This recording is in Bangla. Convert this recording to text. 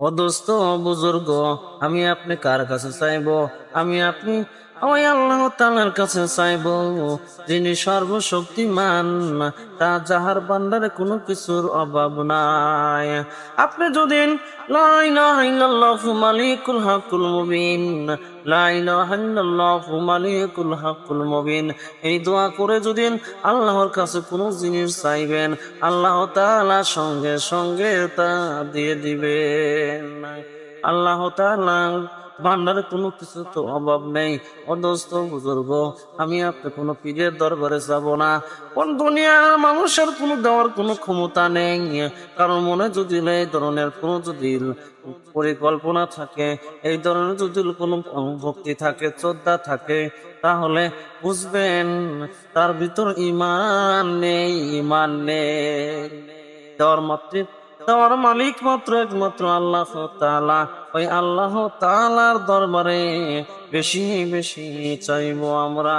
ও দোস্ত বুজুর্গ আমি আপনি কার কাছে চাইব? আমি আপনি ওই আল্লাহ তালার কাছে চাইব যিনি সর্বশক্তিমান, তা যাহার বান্দারে কোনো কিছুর অভাব নাই। আপনি যদি মালিকুল হাকুল মুবিন মালিকুল হাকুল মুবিন, এই দোয়া করে যদি আল্লাহর কাছে কোনো জিনিস চাইবেন, আল্লাহ তাআলা সঙ্গে সঙ্গে তা দিয়ে দিবেন। আল্লাহ তাআলা ভান্ডারে কোনো কিছু তো অভাব নেই। অদস্ত বুজুর্গ, আমি আপনি কোনো পীরের দরবারে যাব না। কোন দুনিয়ার মানুষের কোনো দেওয়ার কোনো ক্ষমতা নেই। কারণ মনে যদি এই ধরনের কোনো যদি পরিকল্পনা থাকে, এই ধরনের যদি কোনো ভক্তি থাকে, শ্রদ্ধা থাকে, তাহলে বুঝবেন তার ভিতর ইমান নেই ইমান নেই। দেওয়ার মাত্র দেওয়ার মালিক মাত্র একমাত্র আল্লাহ তালা ওই আল্লাহ তালার দরবারে বেশি বেশি চাইব আমরা।